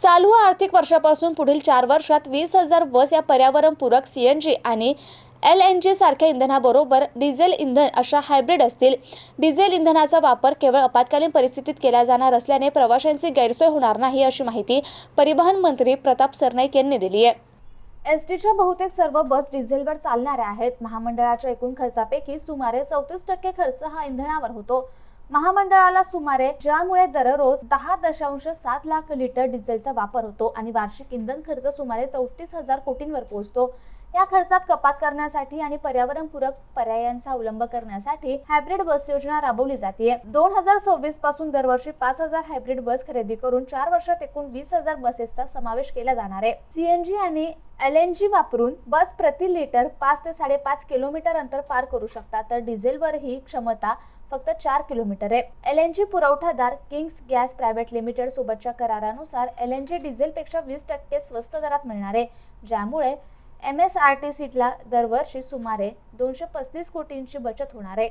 चालू आर्थिक वर्षापासून पुढील चार वर्षात वीस हजार बस या पर्यावरणपूरक सी एन जी आणि एल एन जी सारख्या इंधनाबरोबर डिझेल इंधन अशा हायब्रिड असतील. डिझेल इंधनाचा वापर केवळ आपत्कालीन परिस्थितीत केला जाणार असल्याने प्रवाशांची गैरसोय होणार नाही अशी माहिती परिवहन मंत्री प्रताप सरनाईक यांनी दिली आहे. एस टीच्या बहुतेक सर्व बस डिझेलवर चालणाऱ्या आहेत. महामंडळाच्या एकूण खर्चापैकी सुमारे चौतीस टक्के खर्च हा इंधनावर होतो. महामंडळाला सुमारे ज्यामुळे दररोज दहा दशांश सात लाख लिटर डिझेलचा वापर होतो आणि वार्षिक इंधन खर्च सुमारे चौतीस हजार कोटींवर पोहोचतो. या खर्चात कपात करण्यासाठी आणि पर्यावरणपूरक पर्यायांचा अवलंब करण्यासाठी हायब्रिड बस योजना राबवली जाते दोन हजार सव्वीसपासून दरवर्षी पाच हजार हायब्रिड बस खरेदी करून चार वर्षात एकूण वीस हजार बसेसचा समावेश केला जाणार आहे. सीएनजी आणि एल एन जी वापरून बस प्रति लिटर पाच ते साडेपाच किलोमीटर अंतर पार करू शकतात तर डिझेलवर ही क्षमता फक्त चार किलोमीटर आहे. एल एन जी पुरवठादार किंग्स गॅस प्रायव्हेट लिमिटेड सोबतच्या करारानुसार एल एन जी डिझेलपेक्षा वीस टक्के स्वस्त दरात मिळणार आहे. ज्यामुळे एम एस आर टी सीटला दरवर्षी सुमारे दोनशे पस्तीस कोटींची बचत होणार आहे.